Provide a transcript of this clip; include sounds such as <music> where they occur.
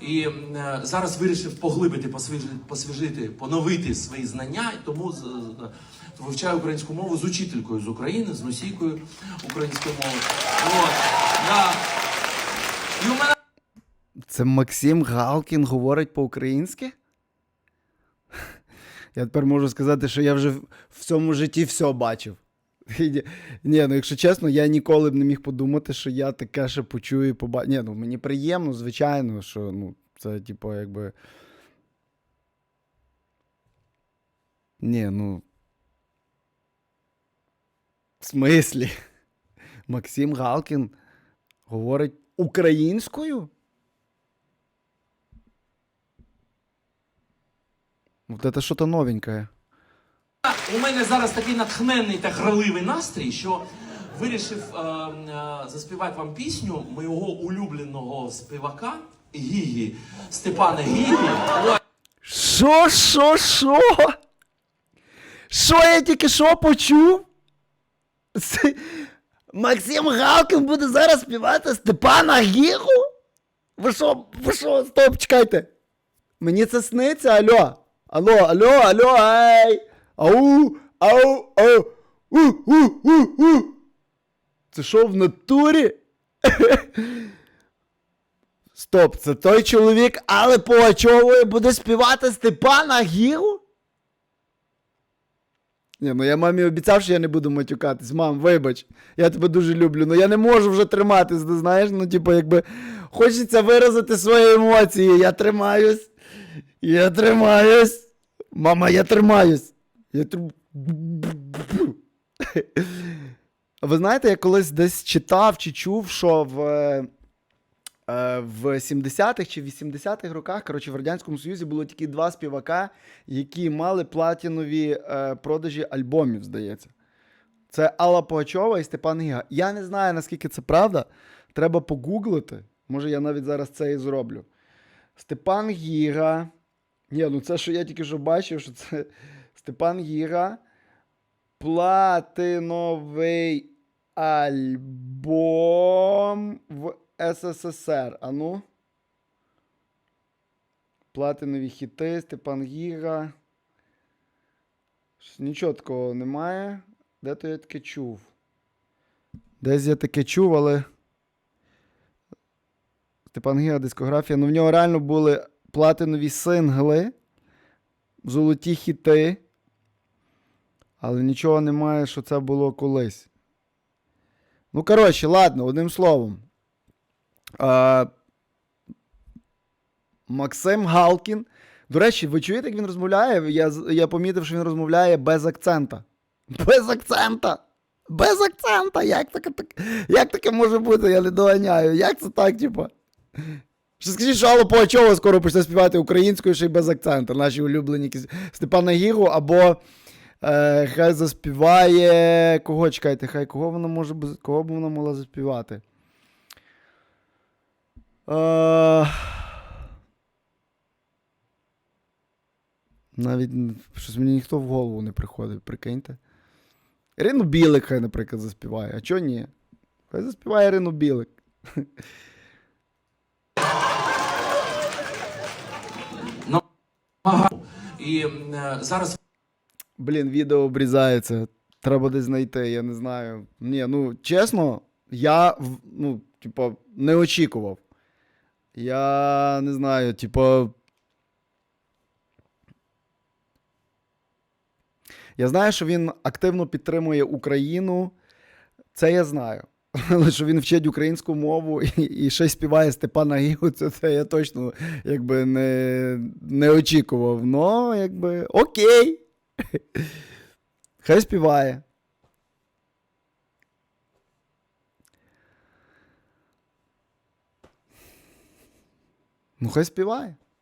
І е, зараз вирішив поглибити, посвіжити, поновити свої знання, тому вивчаю українську мову з учителькою з України, з носійкою української мови. От, да. І у мене Це Максим Галкін говорить по-українськи? Я тепер можу сказати, що я вже в цьому житті все бачив. Ні, ну якщо чесно, я ніколи б не міг подумати, що я таке ще почую і побачу. Ні, ну мені приємно, звичайно, що ну, це, типу, якби. Ні, ну. В смислі? <laughs> Максим Галкін говорить українською? Вот это что-то новенькое. У мене зараз такий натхненний та граливий настрій, що вирішив е, е, заспівати вам пісню моєго улюбленого співака Гігі Степана Гігі. Що, що, що? Що я тільки що почув? Максим Галкін буде зараз співати Степана Гігу? Ви що, ви що, стоп, чекайте. Мені це сниться, алло. Алло, алло, алло, ей. Ау, ау, ау. У, у, у, у. Це що в натурі? <laughs> Стоп, це той чоловік, але Пугачовою буде співати Степана Гігу? Ні, ну я мамі обіцяв, що я не буду матюкатись. Мам, вибач, я тебе дуже люблю, але я не можу вже триматись, ти знаєш, ну, типу, якби хочеться виразити свої емоції. Я тримаюсь. Я тримаюсь. Мама, я тримаюсь. Я. Ви знаєте, я колись десь читав чи чув, що в, е, е, в 70-х чи 80-х роках, коротше, в Радянському Союзі було тільки два співака, які мали платінові е, продажі альбомів, здається. Це Алла Пугачова і Степан Гіга. Я не знаю, наскільки це правда. Треба погуглити. Може, я навіть зараз це і зроблю. Степан Гіга. Ні, ну це що я тільки що бачив, що це Степан Гіга. Платиновий альбом в СССР. А ну. Платинові хіти, Степан. Щось Нічого такого немає. Де то я таке чув? Десь я таке чув, але. Степан Гіга, дискографія. Ну в нього реально були платинові сингли, золоті хіти. Але нічого немає, що це було колись. Ну, коротше, ладно, одним словом. А, Максим Галкін. До речі, ви чуєте, як він розмовляє? Я, я помітив, що він розмовляє без акцента. Без акцента! Без акцента! Як таке, так, як таке може бути? Я не доганяю. Як це так, типа? Що скажіть, що Алла Пугачова скоро почне співати українською ще й без акцента. Наші улюблені Степана Гігу або е, хай заспіває. Кого чекайте, хай кого вона може кого б вона могла заспівати? Е, навіть щось мені ніхто в голову не приходить, прикиньте. Ірину Білик, хай, наприклад, заспіває. А чого ні? Хай заспіває Ірину Білик. І е, зараз Блін, відео обрізається. Треба десь знайти, я не знаю. Ні, ну чесно, я ну, типа, не очікував. Я не знаю, типа. Я знаю, що він активно підтримує Україну. Це я знаю. <laughs> Але що він вчить українську мову і, і ще співає Степана Гігу, це, це я точно якби не, не очікував. Ну, якби окей. <laughs> Хай співає. Ну, хай співає.